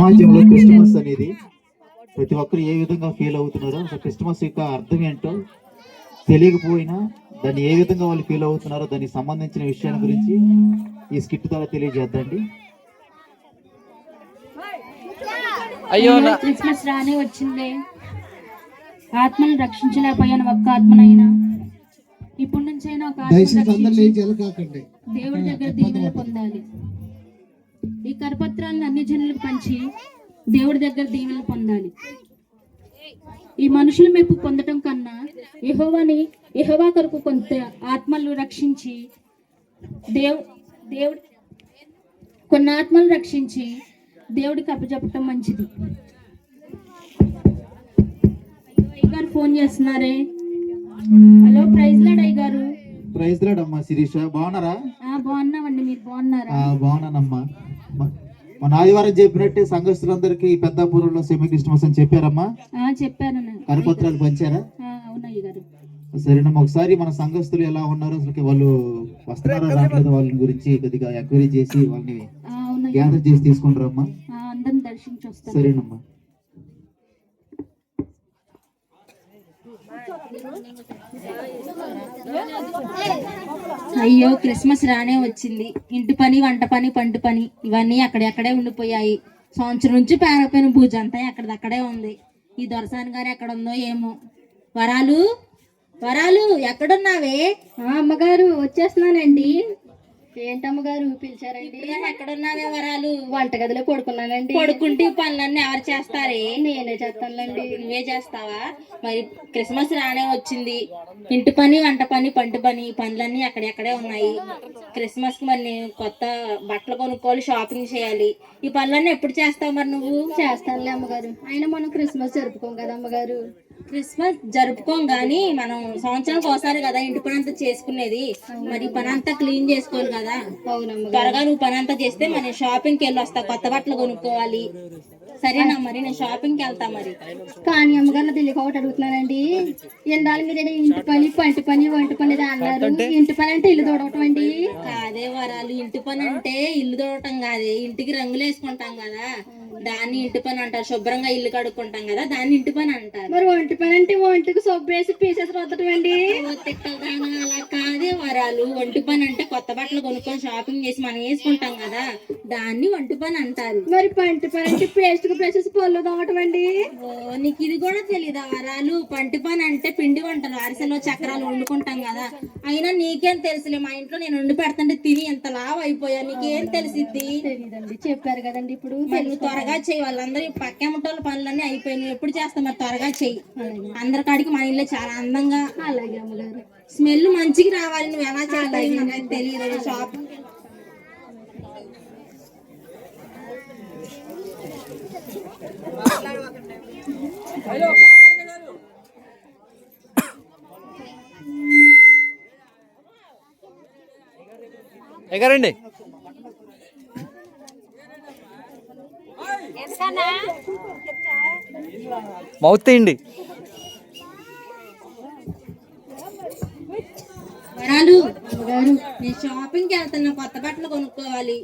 సమాజంలో క్రిస్టమస్ అనేది ప్రతి ఒక్కరు ఏ విధంగా ఫీల్ అవుతున్నారో అసలు క్రిస్టమస్ యొక్క అర్థం ఏంటో తెలియకపోయినా దాన్ని ఏ విధంగా వాళ్ళు ఫీల్ అవుతున్నారో దానికి సంబంధించిన విషయాల గురించి ఈ స్కిట్ ద్వారా తెలియజేద్దండి. అయ్యో నా క్రిస్మస్ రానే వచ్చిందే? ఆత్మను రక్షించలేకపోయాను ఒక్క ఆత్మనైనా. ఇప్పటి నుంచైనా ఒక వెళ్ళకాకండి దేవుడి దగ్గర దీవెనలు పొందాలి. ఈ కరపత్రాలను అన్ని జనులకు పంచి దేవుడి దగ్గర దీవెనలు పొందాలి. ఈ మనుషుల మెప్పు పొందటం కన్నా యెహోవాని యెహోవా కొరకు కొంత ఆత్మలు రక్షించి దేవ్ దేవుడి కొన్ని ఆత్మలు రక్షించి దేవుడికి అప్పచెప్పటం మంచిది. గారు ఫోన్ చేస్తున్నారే? హలో ప్రైజ్ లాడ్ అయ్య గారు ప్రైజ్ లాడ్ అమ్మా శిరీష బాగున్నారా? బాగున్నామండి మీరు బాగున్నారా? బాగున్నానమ్మా. మన ఆదివారం చెప్పినట్టే సంఘస్థులందరికీ పెద్దాపురంలో సెమీ క్రిస్టమస్ అని చెప్పారమ్మా. ఆ, చెప్పాను కరపత్రాలు పంచారా? సరేనమ్మా ఒకసారి మన సంఘస్థులు ఎలా ఉన్నారు? అసలు వాళ్ళు వస్తున్నారా రావట్లేదు వాళ్ళ గురించి కొద్దిగా ఎంక్వైరీ చేసి వాళ్ళని గ్యాదర్ చేసి తీసుకుంటారమ్మా. సరేనమ్మా. అయ్యో క్రిస్మస్ రానే వచ్చింది. ఇంటి పని వంట పని పంట పని ఇవన్నీ అక్కడెక్కడే ఉండిపోయాయి. సంవత్సరం నుంచి పేరపోయిన పూజ అంతా ఎక్కడదక్కడే ఉంది. ఈ దొరసాని గారు ఎక్కడ ఉందో ఏమో. వరాలు? వరాలు ఎక్కడున్నావే? అమ్మగారు వచ్చేస్తున్నానండి. ఏంటమ్మగారు పిలిచారండి? ఎక్కడున్నావే వరాలు వంటగదిలో పడుకున్నానండి. పడుకుంటే ఈ పనులన్నీ ఎవరు చేస్తారే? నేనే చేస్తానులేండి. నువ్వే చేస్తావా? మరి క్రిస్మస్ రానే వచ్చింది. ఇంటి పని వంట పని పంట పని ఈ పనులన్నీ అక్కడెక్కడే ఉన్నాయి. క్రిస్మస్కి మరి నేను కొత్త బట్టలు కొనుక్కోవాలి షాపింగ్ చేయాలి. ఈ పనులన్నీ ఎప్పుడు చేస్తావు మరి నువ్వు? చేస్తానులే అమ్మగారు. అయినా మనం క్రిస్మస్ జరుపుకోం కదా అమ్మగారు. క్రిస్మస్ జరుపుకోం గానీ మనం సంవత్సరానికి ఒకసారి కదా ఇంటి పని అంతా చేసుకునేది. మరి పని అంతా క్లీన్ చేసుకోవాలి కదా. త్వరగా నువ్వు పని అంతా చేస్తే మరి షాపింగ్కి వెళ్ళి వస్తా కొత్త బట్టలు కొనుక్కోవాలి. సరేనా మరి? నేను షాపింగ్కి వెళ్తా మరి. కానీ అమ్మగారు తెలియక ఒకటి అడుగుతున్నానండి. ఎందాలు మీరు ఏదో ఇంటి పని పంటి పని వంట పని అన్నారు. ఇంటి పని అంటే ఇల్లు తోడవటం అండి. కాదే వరాలు. ఇంటి పని అంటే ఇల్లు తోడటం కాదే. ఇంటికి రంగులు వేసుకుంటాం కదా దాన్ని ఇంటి పని అంటారు. శుభ్రంగా ఇల్లు కడుక్కుంటాం కదా దాన్ని ఇంటి పని అంటారు. మరి ఒంటి పని అంటే ఒంటికి సబ్బు వేసి పీసేసి రుద్దటం అండి ఓ తిక్కలదానా, అలా కాదే వరాలు. ఒంటి పని అంటే కొత్త బట్టలు కొనుక్కొని షాపింగ్ చేసి మనం వేసుకుంటాం కదా దాన్ని ఒంటి పని అంటారు. మరి పంటి పని అంటే పేస్ట్కి పేసేసి పళ్ళు తోమటం అండి నీకు ఇది కూడా తెలీదా వరాలు? పంటి పని అంటే పిండి వంటలు. అరిసెలు చక్రాలు వండుకుంటాం కదా అయినా నీకేం తెలుసులే? మా ఇంట్లో నేను వండి పెడుతుంటే తిని ఎంత లావు అయిపోయా. నీకేం తెలిసిద్ది? చెప్పారు కదండి ఇప్పుడు. నువ్వు త్వరగా చెయ్యి వాళ్ళందరూ పక్కెమటోళ్ళ పనులన్నీ అయిపోయి నువ్వు ఎప్పుడు చేస్తావు మరి త్వరగా చెయ్యి? అందరి కాడికి మా ఇల్లు చాలా అందంగా అలాగే అమ్మగారు. స్మెల్ మంచిగా రావాలి నువ్వు ఎలా చేస్తావు నాకు తెలియదు షాప్. ఎగరండి. మౌత్ తీయండి. వరాలు అమ్మగారు నేను షాపింగ్కి వెళ్తున్నా కొత్త బట్టలు కొనుక్కోవాలి.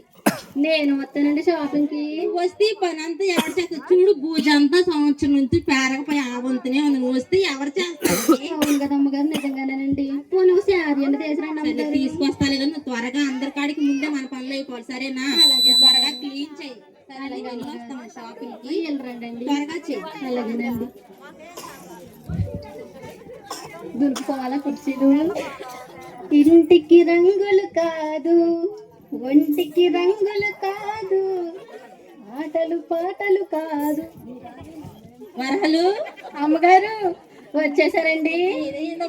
నేను వస్తానండి షాపింగ్కి నువ్వు వస్తే పని అంతా ఎవరు చేస్తారు? చూడు పూజ అంతా సంవత్సరం నుంచి పేరకపోయి ఆవంతనే ఉంది. నువ్వు వస్తే ఎవరు చేస్తారు? అవును కదా అమ్మగారు నిజంగానేనండి. పోనీ శారీ తీసుకురండి సరే, అమ్మగారు. తీసుకొస్తాలే కానీ నువ్వు త్వరగా అందరి కాడికి ముందే మన పనులు అయిపోవాలి సరేనా? అలాగే త్వరగా క్లీన్ చేయి. దులుపుకోవాలా కుర్చీలు ఇంటికి రంగులు కాదు ఒంటికి రంగులు కాదు ఆటలు పాటలు కాదు. వరహలు? అమ్మగారు వచ్చేసారండి.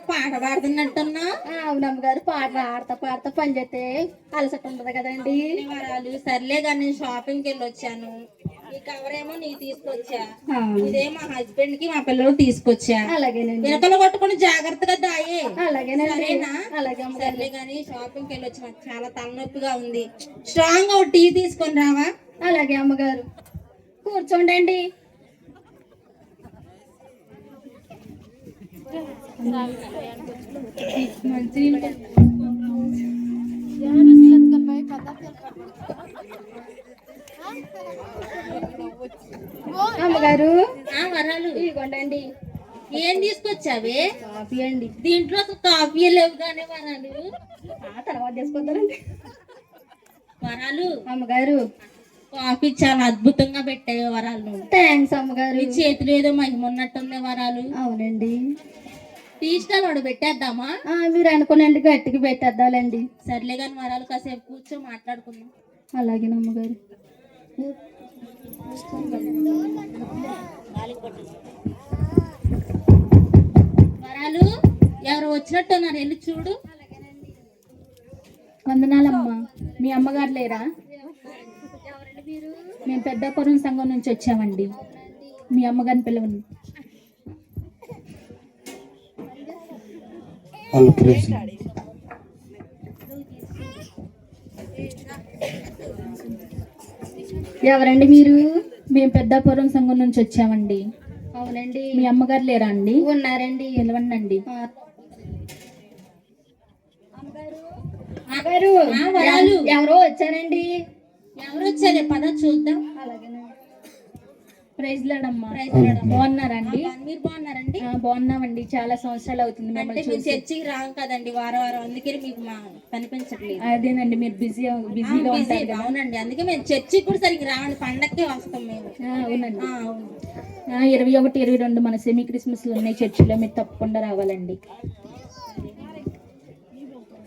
పాట పాడుతున్నట్టున్నా. ఆ, అవును అమ్మగారు పాట ఆడతా పాడతా పని చేస్తే అలసట ఉండదు కదండి. వరాలు సర్లే కానీ నేను షాపింగ్కి వెళ్ళి వచ్చాను ఈ కవర్ ఏమో నీకు తీసుకొచ్చా. ఇదే మా హస్బెండ్కి మా పిల్లలు తీసుకొచ్చా. అలాగేనండి. వెనకలు కొట్టుకుని జాగ్రత్తగా దాయే. అలాగేనండి. అలాగే అమ్మగారు సర్లే కానీ షాపింగ్కి వెళ్ళి వచ్చి నాకు చాలా తలనొప్పిగా ఉంది. స్ట్రాంగ్ టీ తీసుకొని రావా? అలాగే అమ్మగారు. కూర్చోండి అమ్మగారు. ఆ వరాలు. ఇదిగోండి ఏం తీసుకొచ్చావే? కాఫీ అండి. దీంట్లో కాఫీ లేవు కానీ వరాలు. ఆ తర్వాత తీసుకొద్దారండి వరాలు. అమ్మగారు. కాఫీ చాలా అద్భుతంగా పెట్టాయి వరాలు. థ్యాంక్స్ అమ్మగారు. చేతిలో ఏదో మహిమ ఉన్నట్టుంది వరాలు. అవునండి. టీ స్టాల్ వాడు పెట్టేద్దామా? ఆ, మీరు అనుకునండి గట్టిగా పెట్టేద్దాలండి. సర్లే కానీ వరాలు కాసేపు కూర్చో మాట్లాడుకుందాం. అలాగే అమ్మగారు వరాలు ఎవరు వచ్చినట్టున్నారు వెళ్ళి చూడు. వందనాలమ్మా. మీ అమ్మగారు లేరా? మేము పెద్దాపురం సంఘం నుంచి వచ్చామండి. మీ అమ్మగారిని పిలవండి. వాళ్ళు ఎవరండి మీరు? మేము పెద్దాపురం సంఘం నుంచి వచ్చామండి. అవునండి. మీ అమ్మగారు లేరా అండి? ఉన్నారండి. వరాలు. ఎవరో వచ్చారండి? ఎవరు వచ్చారే? పద చూద్దాం. ప్రైజ్ లాడమ్మా ప్రైజ్. బాగున్నారండి? మీరు బాగున్నారండి? ఆ, బాగున్నామండి. చాలా సంవత్సరాలు అవుతుంది అంటే మిమ్మల్ని మేము చర్చికి రాం కదండి వారం వారం. అందుకే మీకు మా కనిపించట్లేదు. అదేనండి మీరు బిజీ బిజీగా. ఉంటారు అవునండి. అందుకే మేము చర్చికి కూడా సరిగ్గా రావండి పండక్కే వస్తాం మేము. ఆ, అవునండి. ఆ, అవును. ఆ, ఇరవై ఒకటి ఇరవై రెండు మన సెమీ క్రిస్మస్లు ఉన్నాయి చర్చిలో. మీరు తప్పకుండా రావాలండి.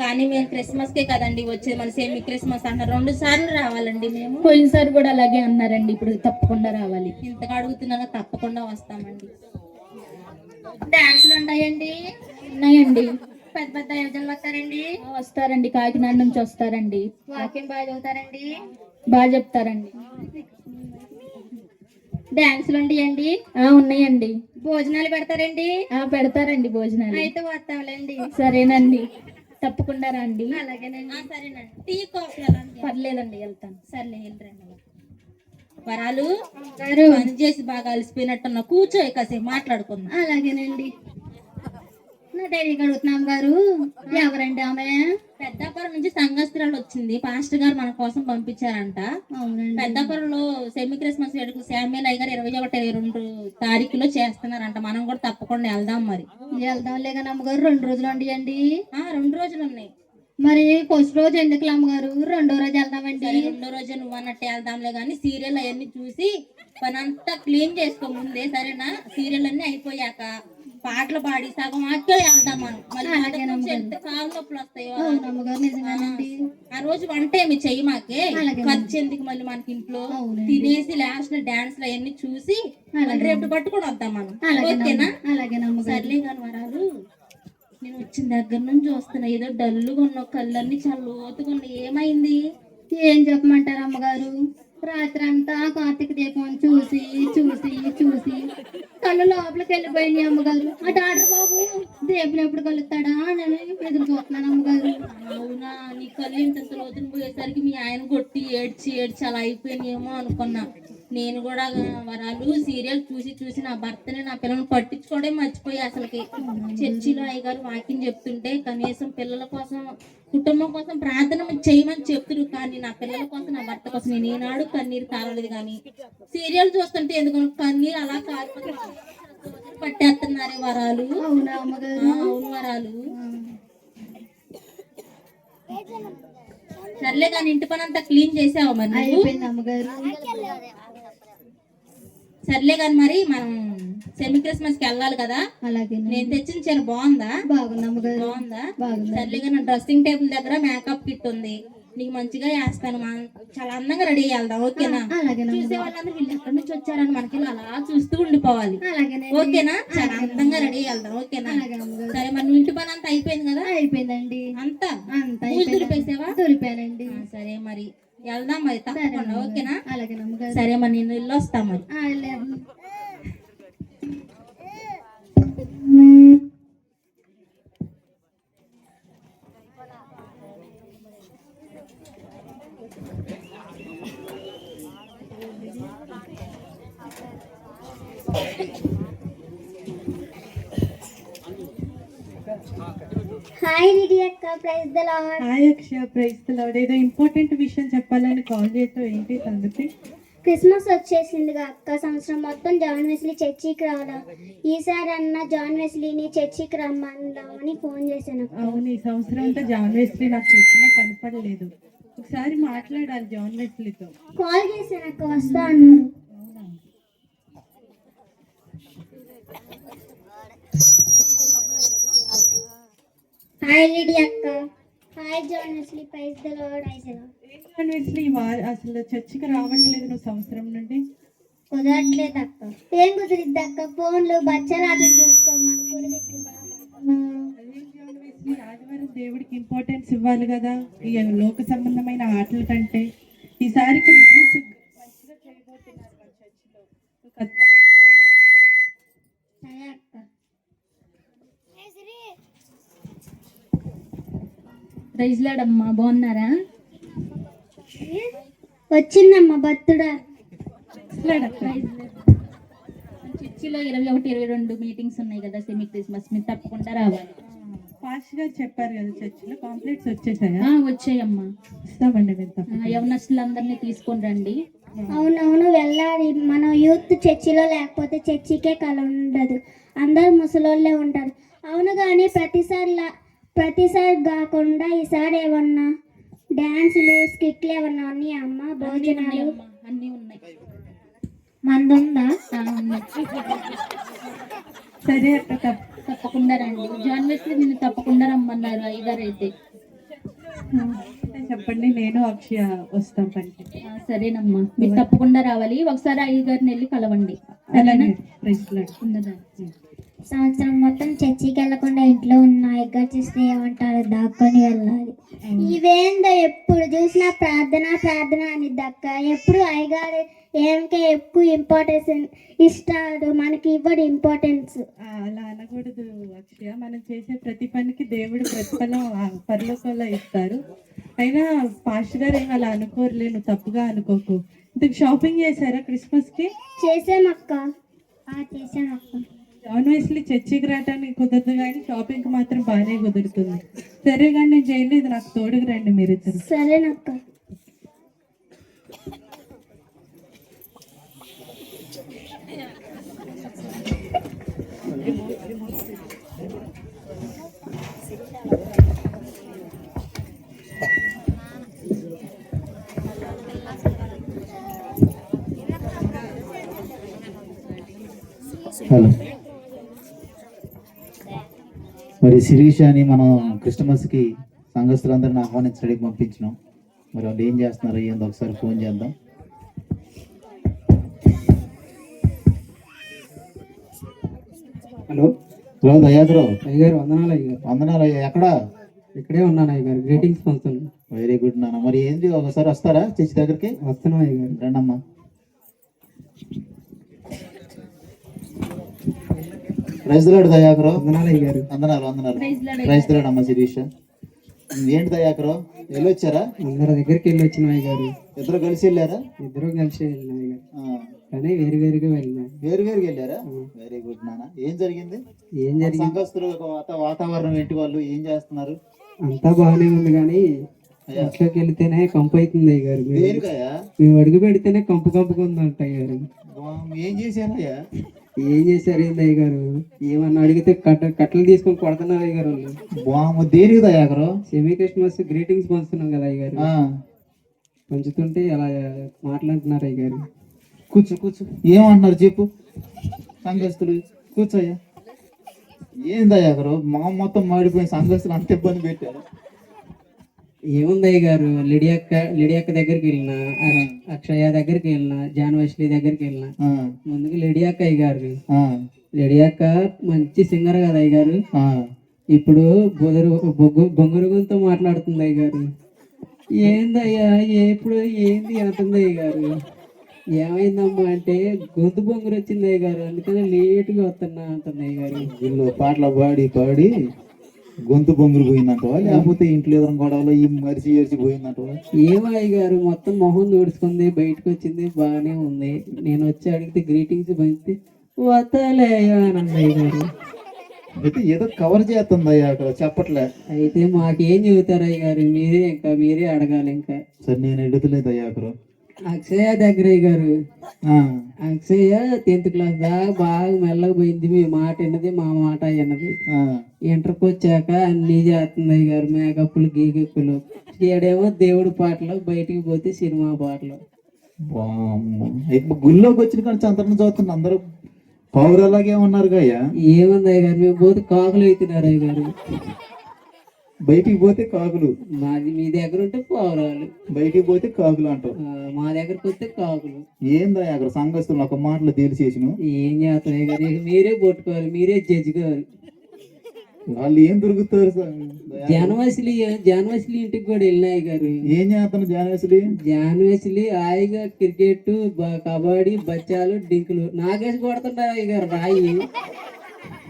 కానీ మేము క్రిస్మస్ కే కదండి వచ్చేది. మన సేమి క్రిస్మస్ అంటారు రెండు సార్లు రావాలండి మేము. పోయినసారి కూడా అలాగే అన్నారండి. ఇప్పుడు తప్పకుండా రావాలి. ఇంతగా అడుగుతున్నాగా తప్పకుండా వస్తామండి. డాన్సులు ఉంటాయండి ఉన్నాయండి. పెద్ద పెద్ద యోజనలు వస్తారండి? వస్తారండి. కాకినాడ నుంచి వస్తారండి. వాకింగ్ బాగా చదువుతారండి? బాగా చెప్తారండి. డాన్సులు ఉంటాయండి ఉన్నాయండి. భోజనాలు పెడతారండి? పెడతారండి భోజనాలు. అయితే వస్తాంలేండి. సరేనండి. తప్పకుండా రండి. అలాగేనండి. సరేనండి. టీ కాఫీ పర్లేదండి వెళ్తాను. సర్లే వెళ్ళరండి వరాలు పని చేసి బాగా అలసిపోయినట్టున్నా కూర్చో కాసేపు మాట్లాడుకుందాం. అలాగేనండి. నా డైరీ అడుగుతున్నాం గారు? ఎవరండి ఆమె? పెద్దాపురం నుంచి సంఘస్త్రాలు వచ్చింది. పాస్టర్ గారు మన కోసం పంపించారంట. అవునండి. పెద్దాపురంలో సెమీ క్రిస్మస్ వేడుకలు శామ్యుల్ అయ్య గారు ఇరవై ఒకటి ఇరవై రెండు తారీఖులో చేస్తున్నారంట. మనం కూడా తప్పకుండా వెళ్దాం మరి. వెళ్దాంలే కానీ అమ్మగారు రెండు రోజులు ఉండయండి. ఆ రెండు రోజులు ఉన్నాయి. మరి ఫస్ట్ రోజు ఎందుకు అమ్మగారు? రెండో రోజు వెళ్దామండి. రెండో రోజు నువ్వు అన్నట్టు వెళ్దాంలే కానీ సీరియల్ అవన్నీ చూసి పని అంతా క్లీన్ చేసుకో ముందే సరేనా? సీరియల్ అన్ని అయిపోయాక పాటలు పాడి సగం ఆకే వెళ్దాం మనం మళ్ళీ కాలు నొప్పులు వస్తాయో ఆ రోజు వంట ఏమి చెయ్యి మాకే. ఖర్చు ఎందుకు మళ్ళీ మనకి ఇంట్లో. తినేసి లాస్ట్ డాన్స్ అవన్నీ చూసి రేపు పట్టుకొని వద్దాం మనం. ఓకేనా? సర్లే కాని వరాలు. నేను వచ్చిన దగ్గర నుంచి చూస్తున్నా ఏదో డల్లుగా ఉన్న కళ్ళన్నీ చాలా లోతుగా ఉన్నాయి. ఏమైంది? ఏం చెప్పమంటారు అమ్మగారు? రాత్రంతా కార్తీక దీపం చూసి చూసి చూసి కళ్ళు లోపలికి వెళ్ళిపోయింది అమ్మగారు. ఆ డాక్టర్ బాబు దీపం ఎప్పుడు కలుస్తాడా? అని ఎదురు చూస్తున్నాను అమ్మగారు. అవునా నీ కళ్ళు ఇంత లోతున పోయేసరికి మీ ఆయన కొట్టి ఏడ్చి ఏడ్చి అలా అయిపోయినాయేమో అనుకున్నా. నేను కూడా వరాలు సీరియల్ చూసి చూసి నా భర్తని నా పిల్లల్ని పట్టించుకోవడం మర్చిపోయి అసలుకి. చర్చిలో అయ్యగారు వాకింగ్ చెప్తుంటే కనీసం పిల్లల కోసం కుటుంబం కోసం ప్రార్థన చేయమని చెప్తురు కానీ నా పిల్లల కోసం నా భర్త కోసం నేను ఏనాడు కన్నీరు కారలేదు కానీ. సీరియల్ చూస్తుంటే ఎందుకు కన్నీరు అలా కారిపోతే పట్టేస్తున్నారే వరాలు. అవునా అమ్మగారు? ఆ, అవును వరాలు. సర్లే కానీ ఇంటి పని అంతా క్లీన్ చేసావు మరి అయిపోయింది అమ్మగారు. సర్లే కానీ మరి మనం సెమీ క్రిస్మస్కి వెళ్ళాలి కదా. అలాగే నేను తెచ్చిన చీర బాగుందా? బాగుంది బాగుందా? సర్లే కానీ డ్రెస్సింగ్ టేబుల్ దగ్గర మేకప్ కిట్ ఉంది. నీకు మంచిగా వేస్తాను మా- చాలా అందంగా రెడీ వెళ్దాం ఓకేనా? చూసే వాళ్ళందరూ వీళ్ళు ఎక్కడి నుంచి వచ్చారని మనకి అలా చూస్తూ ఉండిపోవాలి. ఓకేనా? చాలా అందంగా రెడీ వెళ్దాం ఓకేనా? సరే మరి ఇంటి పని అంతా అయిపోయింది కదా? అయిపోయిందండి. అంతా? అంత దులిపేసావా? దొరిపానండి ఆ, సరే మరి. వెళ్దాం మరి తప్పకుండా ఓకేనా? సరే మరి నేను ఇల్లు వస్తాం మరి. హాయ్ లిడియట్ హాయ్ అక్షయ ప్రైజ్ లాడ్ ఏదో ఇంపార్టెంట్ విషయం చెప్పాలని కాల్ చేసావు ఏంటి సంగతి? క్రిస్మస్ వచ్చేసిందిగా అక్క. సంవత్సరం మొత్తం జాన్ వెస్లీ చర్చికి రావాలా ఈసారి అన్న జాన్ వెస్లీని చర్చికి రమ్మని ఫోన్ చేశాను. అవును ఈ సంవత్సరం అంతా జాన్ వెస్లీ నాకు చర్చిలో కనపడలేదు. ఒకసారి మాట్లాడాలి జాన్ వెస్లీతో కాల్ చేశాను అక్క వస్తా అన్నారు హాయ్ లిడి అక్క. Hi John Wesley praise the Lord. ఐసలా ఏం జాన్ వెస్లీ అసలు చర్చికి రావట్లేదు నువ్వు సంవత్సరం నుండి? కుదరట్లేదు అక్క. ఏం కుదిరిద్ది అక్క? ఫోన్లు బచ్చరాటలు చూసుకోమని. కుదిరిద్ది ఆదివారం దేవుడికి ఇంపార్టెన్స్ ఇవ్వాలి కదా? ఈ లోక సంబంధమైన ఆటల కంటే. ఈసారి క్రిస్మస్ మంచిగా చేయబోతున్నారు చర్చిలో నువ్వు ఖచ్చితంగా సరే అక్క ప్రైజ్లాడమ్మా బాగున్నారా? వచ్చిందమ్మా బర్త్డా. చర్చిలో ఇరవై ఒకటి ఇరవై రెండు మీటింగ్స్ ఉన్నాయి కదా సెమీ క్రిస్మస్ మీరు తప్పకుండా రావాలి. ఫాస్ట్గా చెప్పారు కదా చర్చిలో కాంప్లెక్స్ వచ్చేసాయా? ఆ, వచ్చాయమ్మా. తప్పకుండా. యవనస్తులందరినీ తీసుకొని రండి. అవునవును వెళ్ళాలి. మనం యూత్ చర్చిలో లేకపోతే చర్చికే కల ఉండదు. అందరు ముసలోళ్ళే ఉంటారు. అవును కానీ ప్రతిసారి ప్రతిసారి కాకుండా ఈసారి ఏమన్నా డ్యాన్సులు స్కిట్లు ఏమన్నా ఉన్నాయి అమ్మ? అన్నీ భోజనాలు? అన్నీ ఉన్నాయి. మంది ఉందా. ఆ, ఉన్నాయి సరే తప్పకుండా రండి. జాన్ వెస్లీ నిన్ను తప్పకుండా రమ్మన్నారు అయ్యగారు అయితే చెప్పండి నేను అక్షయ వస్తాం పనికి. సరేనమ్మా. మీరు తప్పకుండా రావాలి. ఒకసారి అయ్యగారిని వెళ్ళి కలవండి. ఉన్నదా? సంవత్సరం మొత్తం చర్చికి వెళ్ళకుండా ఇంట్లో ఉన్న ఎగ్గర చూస్తే ఏమంటారు? దాక్కొని వెళ్ళాలి. ఇవేందో ఎప్పుడు చూసినా ప్రార్థన ప్రార్థన అని దక్క. ఎప్పుడు అయ్యగారు ఏంకే ఎక్కువ ఇంపార్టెన్స్ ఇస్తాడు? మనకి ఇవ్వడు ఇంపార్టెన్స్ అలా అనకూడదు అక్షయ. మనం చేసే ప్రతి పనికి దేవుడు ప్రతిఫలం పరలోకంలో ఇస్తారు. అయినా పాస్ట్ గారు ఏం అలా అనుకోరులే. నువ్వు తప్పుగా అనుకోకు. ఇంతకు షాపింగ్ చేశారా క్రిస్మస్కి చేసామక్క. ఆ, చేసామక్క. వెస్లీ చర్చికి రావడానికి కుదరదు కానీ షాపింగ్కి మాత్రం బాగానే కుదురుతుంది. సరే కానీ నేను చేయలేదు నాకు తోడుకు రండి మీరిద్దరు. సరేనక్క హలో. మరి శిరీషాని మనం క్రిస్టమస్కి సంఘస్థులందరిని ఆహ్వానించడానికి పంపించినాం. మరి వాళ్ళు ఏం చేస్తున్నారు ఏందో ఒకసారి ఫోన్ చేద్దాం. హలో. హలో దయాద్రో అయ్యగారు వందనాలు అయ్యగారు. వందనాలు అయ్యా ఎక్కడ? ఇక్కడే ఉన్నాను అయ్యగారు గ్రీటింగ్స్ ఫంక్షన్ వెరీ గుడ్ నాన్న. మరి ఏంది ఒకసారి వస్తారా చర్చి దగ్గరికి? వస్తున్నాం అయ్యగారు. రండమ్మా. ప్రైజ్లాడు దయాకరో. వందనాలు వందనాలు ప్రైజ్ అమ్మ శిరీష. ఏంటి దయాకరో? వెళ్ళొచ్చారా? అందరి దగ్గరికి వెళ్ళి వచ్చిన అయ్యగారు ఇద్దరు కలిసి వెళ్ళారా? ఇద్దరు కలిసి వెళ్ళిన కానీ వేరు వేరుగా వెళ్ళినా. వేరు వేరుగా వెళ్ళారా? వెరీ గుడ్ నాన్న. ఏం జరిగింది? ఏం జరిగింది? వాత- వాతావరణం ఏంటి వాళ్ళు? ఏం చేస్తున్నారు? అంతా బాగానే ఉంది కానీ. ఇంట్లోకి వెళ్తేనే కంపు అవుతుంది అయ్యగారు మేము- అడుగు పెడితేనే కంపు కంపుగా ఉందంట అయ్యారు వామ్, ఏం చేశారయ్యా ఏం చేశారు ఏంది అయ్యగారు? ఏమన్నా అడిగితే కట్ట కట్టలు తీసుకొని కొడుతున్నారు అయ్యగారు వాళ్ళు. బాము దేనికి దయాకరో సెమీ క్రిస్మస్ గ్రీటింగ్స్ పంచుతున్నాం కదా అయ్యగారు. ఆ, పంచుతుంటే అలా మాట్లాడుతున్నారు అయ్యగారు. కూర్చో కూర్చో. ఏమంటున్నారు చెప్పు. సంఘస్థులు కూర్చోయ్యా. ఏం దయాకరో మా మొత్తం మాడిపోయిన సంఘస్థులు అంత ఇబ్బంది పెట్టారు. ఏముంది అయ్య గారు? లిడియక్క లిడియక్క దగ్గరికి వెళ్ళిన అక్షయ దగ్గరికి వెళ్ళిన జాన్ వైష్లి దగ్గరికి వెళ్ళిన ముందుకు లిడియక్క అయ్య గారు లిడియక్క మంచి సింగర్ కదా అయ్య గారు. ఇప్పుడు బొదరు బొగ్గు బొంగురుగుంతో మాట్లాడుతుంది అయ్య గారు. ఏందయ్యా ఎప్పుడు ఏంది అంటుంది అయ్య గారు? ఏమైందమ్మా అంటే గొంతు బొంగురు వచ్చింది అయ్య గారు అందుకని లేటుగా వస్తున్నా అంటుంది అయ్య గారు. వీళ్ళు పాటలు పాడి పాడి గొంతు బొంగులు పోయిందంటవా? లేకపోతే ఇంట్లో ఏదైనా గొడవలో ఈ మరిచి ఏరిచి పోయిందంటవా? ఏమో అయ్య గారు మొత్తం మొహం దూడుచుకుంది బయటకు వచ్చింది బాగానే ఉంది. నేను వచ్చి అడిగితే గ్రీటింగ్స్ అని అయ్య గారు. అయితే ఏదో కవర్ చేస్తుంది అయ్యా అక్కడ చెప్పట్లే. అయితే మాకేం చెబుతారు అయ్య గారు? మీరే ఇంకా మీరే అడగాలి ఇంకా. సరే నేను ఎడుతలేదు అయ్యా అక్కడ. అక్షయ దగ్గర అయ్య గారు అక్షయ టెన్త్ క్లాస్ దాకా బాగా మెల్లగా పోయింది మీ మాట విన్నది మా మాట విన్నది. ఇంటర్కి వచ్చాక అన్ని చేస్తుంది గారు మేకప్లు గీకప్పులు. ఈడేమో దేవుడి పాటలు బయటికి పోతే సినిమా పాటలు. గుళ్ళోకి వచ్చిన కానీ చంద్రన చదువుతున్న అందరూ పౌరలాగే ఉన్నారు అయ్యా. ఏముంది అయ్య గారు మేము పోతే కాకులు అవుతున్నారు అయ్య గారు బయటికి పోతే కాకులు. మాది మీ దగ్గర ఉంటే పౌరాలు బయటికి పోతే కాకులు అంటావు. మా దగ్గరకు వస్తే కాకులు. ఏందయ్యా అక్కడ సంఘస్థులు ఒక మాటలో తేల్చేసిన ఏం చేస్తాం అయ్య గారు ఇక మీరే పట్టుకోవాలి మీరే జడ్జి కావాలి వాళ్ళు ఏం దొరుకుతారు సార్? జానవాసిలి జానవాసిలి ఇంటికి కూడా వెళ్ళినాయి గారు. ఏం చేస్తాను జానవేసులు? జాన్వేస్లీ హాయిగా క్రికెట్ కబడ్డీ బచ్చాలు డింకులు. నాగేసి కొడుతుంటారు గారు రాయి.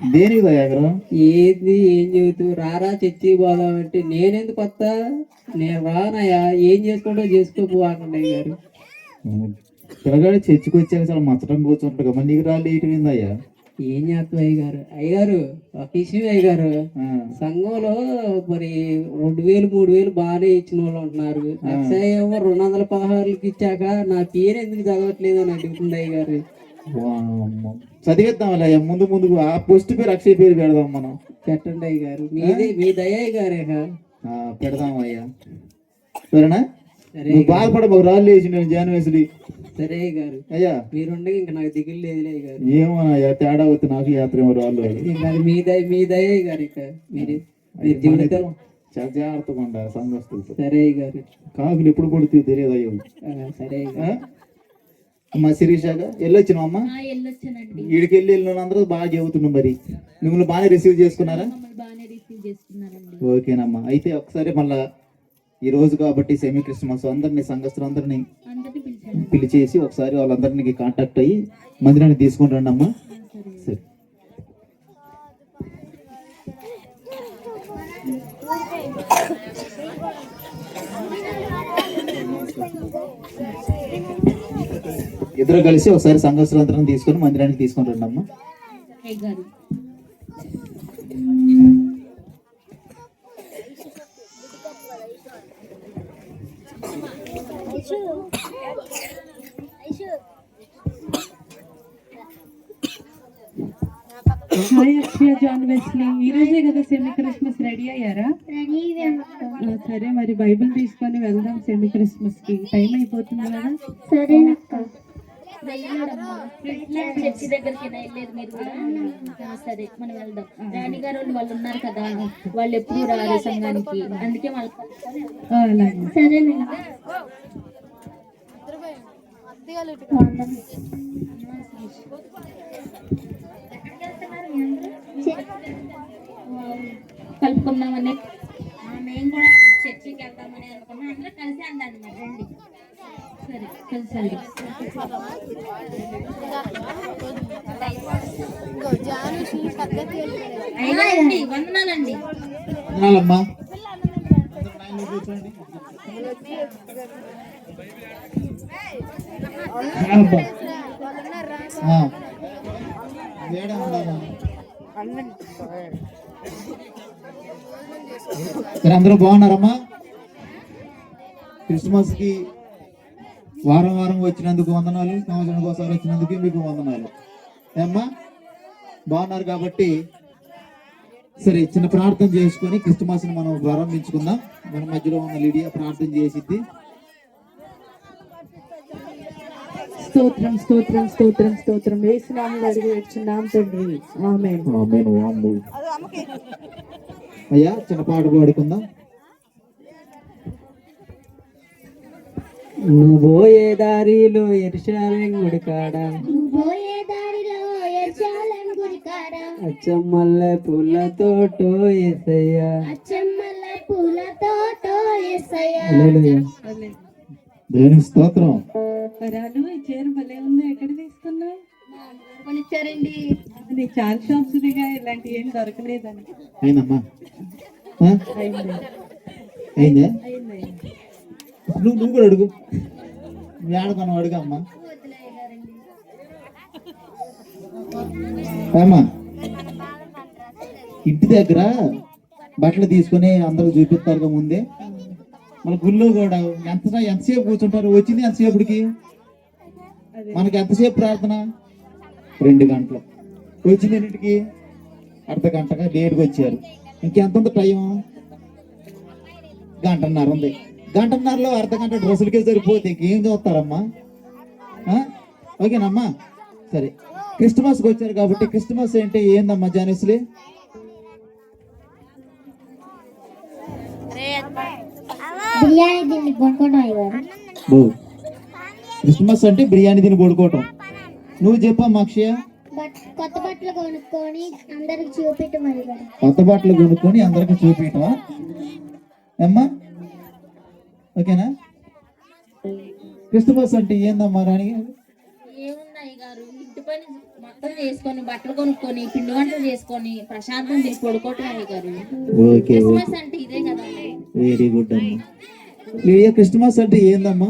దేనికి దయాగరం ఏంది ఏం చెబుతూ? రారా చర్చి పోదామంటే నేనెందుకు కొత్త నేను రానయ్యా ఏం చేసుకుంటో? చేసుకోపోకుండా గారు పిల్లగాడు చర్చికి వచ్చాక చాలా మచ్చటం కూర్చుంటాడు కదా మరి నీకు రాళ్ళు అయ్యా? ఏం చేస్తాం అయ్యగారు? అయ్యగారు ఒక విషయం అయ్యగారు. సంఘంలో మరి రెండు వేలు మూడు వేలు బాగానే ఇచ్చిన వాళ్ళు ఉంటున్నారు. అక్షయ్ ఏమో రెండు వందల పదహారులకి ఇచ్చాక నా పేరు ఎందుకు చదవట్లేదు అని అడుగుతుంది అయ్యగారు. చదివేద్దాం అయ్యా ముందు ముందు ఆ పోస్ట్ పేరు అక్షయ్ పేరు పెడదాం మనం. పెట్టండి అయ్యగారు మీది మీ దయ గారే ఆ, పెడదాం అయ్యా సరేనా? సరే నువ్వు బాధపడ మాకు రాళ్ళు వేసి నేను జానవేసులు సరే గారు అయ్యా. మీరుండగా ఇంకా నాకు దిగులు లేదులే గారు ఏమో అయ్యా తేడా వస్తే నాకు యాత్ర ఏమో రాళ్ళు మీ దయ మీ దయ గారు ఇక. మీరు జీవితం జాగ్రత్తగా ఉండాలి సంఘస్థులతో. సరే గారు కాకులు ఎప్పుడు పడుతుంది తెలియదు అయ్యో. సరే? గారు అమ్మా శిరీషాగా వెళ్ళొచ్చినావు అమ్మా? వీడికి వెళ్ళి వెళ్ళిన అందరూ బాగా చెబుతున్నాం మరి. మిమ్మల్ని బాగా రిసీవ్ చేసుకున్నారా? ఓకేనమ్మా. అయితే ఒకసారి మళ్ళా ఈ రోజు కాబట్టి సెమీ క్రిస్మస్ అందరినీ సంఘస్థులందరినీ పిలిచేసి ఒకసారి వాళ్ళందరినీ కాంటాక్ట్ అయ్యి మందిరాన్ని తీసుకొని రండి అమ్మా. సరే. ఇద్దరు కలిసి ఒకసారి సంఘస్థులందరినీ తీసుకొని మందిరానికి తీసుకొని రండి అమ్మా హాయ్ అక్షయ జాన్ వెస్లీ ఈ రోజే కదా సెమీ క్రిస్మస్ రెడీ అయ్యారా? సరే మరి బైబిల్ తీసుకొని వెళ్దాం సెమీ క్రిస్మస్కి టైం అయిపోతుంది కదా? సరేనక్క. వెళ్ళాడమ్మా చర్చి దగ్గరికి వెళ్ళలేదు మీరు కూడా? సరే మనం వెళ్దాం. రాణి గారు వాళ్ళు ఉన్నారు కదా. వాళ్ళు ఎప్పుడు రారు సంఘానికి. అందుకే వాళ్ళు సరేనండి. కలుపుకుందామని. మేము కూడా చర్చికి వెళ్దామని అనుకున్నాం. అందరూ కలిసి అందాం మరి రండి. సరే కలిసి అయ్యారండి వందనాలండి. వేడే ఉండాలా? మీరు అందరూ బాగున్నారమ్మా? క్రిస్మస్కి వారం వారం వచ్చినందుకు వందనాలు సంవత్సరానికి ఒకసారి వచ్చినందుకు మీకు వందనాలు. ఏమ్మా? బాగున్నారు కాబట్టి సరే చిన్న ప్రార్థన చేసుకొని క్రిస్మస్ని మనం ప్రారంభించుకుందాం. మన మధ్యలో ఉన్న లిడియా ప్రార్థన చేసిద్ది. స్తోత్రం స్తోత్రం స్తోత్రం స్తోత్రం. వేసినాము అడిగి వచ్చున్నాం తండ్రి. ఆమె అయ్యా చిన్న పాట పాడుకుందాం. నువ్వు పోయే దారిలో ఎరుషాలేం గుడి కాడ పోయే దారిలో ఎర్చాలం గురికాడ అచ్చమ్మల్ల అచ్చమ్మల్ల పూలతో ఎస్సయ్య దేవుని స్తోత్రం. వరాలు ఈ చీర భలే ఉందో ఎక్కడ తీసుకున్నావు? కొనిచ్చారండి నీ చాలా షాప్స్ దిగా ఇలాంటి ఏం దొరకలేదని? అయింది. అయింది? నువ్వు నువ్వు కూడా అడుగు. ఆడతాను అడుగు అమ్మా. ఏమ్మా? ఇంటి దగ్గర బట్టలు తీసుకొని అందరూ చూపిస్తారు ముందే. మన గుళ్ళో కూడా ఎంత ఎంతసేపు కూర్చుంటారు? వచ్చింది ఎంతసేపటికి? మనకి ఎంతసేపు ప్రార్థన? రెండు గంటలు. వచ్చింది ఎన్నింటికి? అర్ధ గంటగా లేట్గా వచ్చారు. ఇంకెంత ఉంది టైం గంటన్నర ఉంది. గంటన్నరలో అర్ధ గంట డ్రెస్సులకే సరిపోతే ఇంకేం చూస్తారమ్మా? ఓకేనమ్మా? సరే. క్రిస్టమస్కి వచ్చారు కాబట్టి క్రిస్టమస్ అంటే ఏందమ్మా జానిస్లీ? బిర్యానీ అయ్యారు బో క్రిస్మస్ అంటే బిర్యానీ తిని పడుకోవటం నువ్వు చెప్పమ్మా అక్షయ. కొత్త బట్టలు కొనుక్కొని అందరికి చూపించడం కొత్త బట్టలు కొనుక్కొని అందరికి చూపించటమా అమ్మా. ఓకేనా? క్రిస్మస్ అంటే ఏందమ్మా రాణి అయ్య గారు? ఇంటి పని మొత్తం చేసుకొని బట్టలు కొనుక్కొని పిండి వంటలు చేసుకొని ప్రశాంతం తిని పడుకోవటం గారు క్రిస్మస్ అంటే ఇదే కదా వెరీ గుడ్ అమ్మా. లిడియా క్రిస్మస్ అంటే ఏందమ్మా?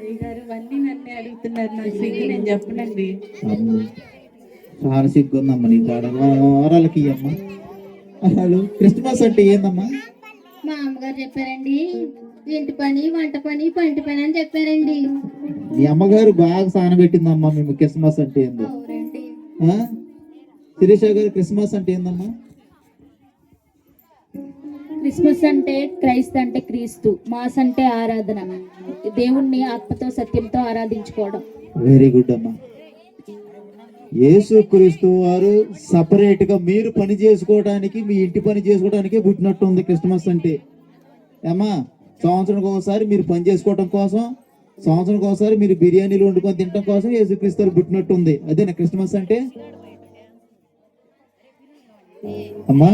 అయ్యగారు ఇవన్నీ నన్ను అడుగుతున్నారు నాకు సిగ్గు నేను చెప్పనండి. అమ్మో, చాలా సిగ్గుందమ్మా నీ కాడ. వరాలకి అమ్మా అసలు క్రిస్మస్ అంటే ఏందమ్మా? మా అమ్మగారు చెప్పారండి ఇంటి పని వంట పని పంటి పని అని చెప్పారండి. మీ అమ్మగారు బాగా సానబెట్టిందమ్మా మేము క్రిస్మస్ అంటే ఏందో? శిరీష గారు క్రిస్మస్ అంటే ఏందమ్మా? క్రిస్మస్ అంటే క్రైస్త అంటే క్రీస్తు మాస్ అంటే ఆరాధన. దేవుణ్ణి ఆత్మతో సత్యంతో ఆరాధించుకోవడం. వెరీ గుడ్ అమ్మా. యేసు క్రీస్తు వారు సపరేట్గా మీరు పని చేసుకోవడానికి మీ ఇంటి పని చేసుకోవడానికి పుట్టినట్టు ఉంది క్రిస్మస్ అంటే. అమ్మా సంవత్సరానికి ఒకసారి మీరు పని చేసుకోవడం కోసం సంవత్సరానికి ఒకసారి మీరు బిర్యానీలు వండుకొని తినడం కోసం యేసుక్రీస్తు వారు పుట్టినట్టు ఉంది. అదేనా క్రిస్మస్ అంటే? అమ్మా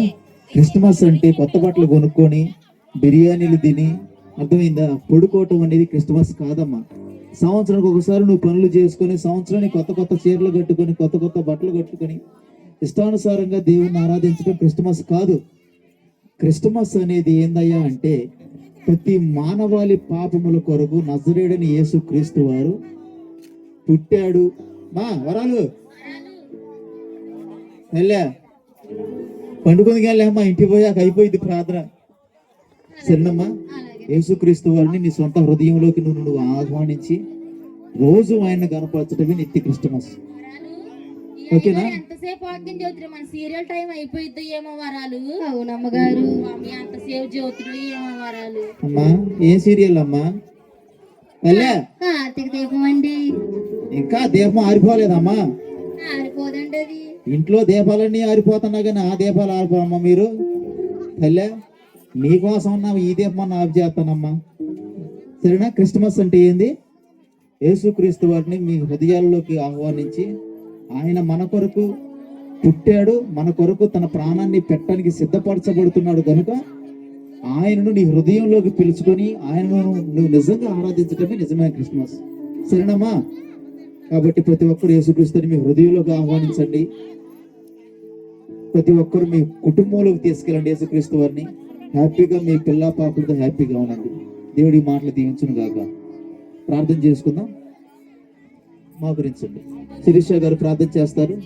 క్రిస్మస్ అంటే కొత్త బట్టలు కొనుక్కొని బిర్యానీలు తిని అర్థమైందా? పడుకోవటం అనేది క్రిస్మస్ కాదమ్మా. సంవత్సరానికి ఒకసారి నువ్వు పనులు చేసుకొని సంవత్సరానికి కొత్త కొత్త చీరలు కట్టుకొని కొత్త కొత్త బట్టలు కట్టుకొని ఇష్టానుసారంగా దేవుణ్ణి ఆరాధించడం క్రిస్మస్ కాదు. క్రిస్టమస్ అనేది ఏందయ్యా అంటే ప్రతి మానవాళి పాపముల కొరకు నజరేడని యేసు క్రీస్తు వారు పుట్టాడు. మా వరాలు. వెళ్ళా. పండుకొని వెళ్ళామ్మా ఇంటికి పోయాక అయిపోయింది ప్రార్థన. సరేనమ్మా యేసుక్రీస్తు వారిని నీ సొంత హృదయంలోకి నువ్వు నువ్వు ఆహ్వానించి రోజు ఆయన కనపరచడమే నిత్య క్రిస్టమస్ ఓకేనా? ఎంతసేపు వాక్యం చదువుతున్నారు మన సీరియల్ టైం అయిపోయిద్ది ఏమో వరాలు. అవునమ్మగారు చదువుతున్నారు ఏమో వరాలు. అమ్మా ఏ సీరియల్ అమ్మా? వెళ్ళా కార్తీక దీపం అండి. ఇంకా దీపం ఆరిపోలేదమ్మా. ఆరిపోదండి అది. ఇంట్లో దీపాలన్నీ ఆరిపోతున్నా కానీ ఆ దీపాలు ఆరిపోమ్మా మీరు. తల్లే నీకోసం నా ఈ దీపం ఆఫ్ చేస్తానమ్మా. సరేనా? క్రిస్మస్ అంటే ఏంది? యేసుక్రీస్తు వారిని మీ హృదయాల్లోకి ఆహ్వానించి ఆయన మన కొరకు పుట్టాడు మన కొరకు తన ప్రాణాన్ని పెట్టడానికి సిద్ధపరచబడుతున్నాడు కనుక ఆయనను నీ హృదయంలోకి పిలుచుకొని ఆయనను నువ్వు నిజంగా ఆరాధించడమే నిజమైన క్రిస్మస్. సరేనమ్మా? కాబట్టి ప్రతి ఒక్కరు యేసుక్రీస్తుని మీ హృదయంలోకి ఆహ్వానించండి. ప్రతి ఒక్కరు మీ కుటుంబంలోకి తీసుకెళ్ళండి యేసుక్రీస్తు వారిని. హ్యాపీగా మీ పిల్ల పాపలతో హ్యాపీగా ఉండండి. దేవుడి మాటలు దీవించును గాక. ప్రార్థన చేసుకుందాం. మా గురించండి శిరీష గారు ప్రార్థన చేస్తారు.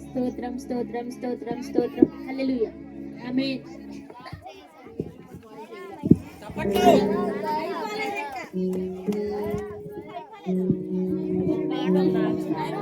స్తోత్రం స్తోత్రం స్తోత్రం స్తోత్రం. హల్లెలూయా. ఆమేన్. 嗯。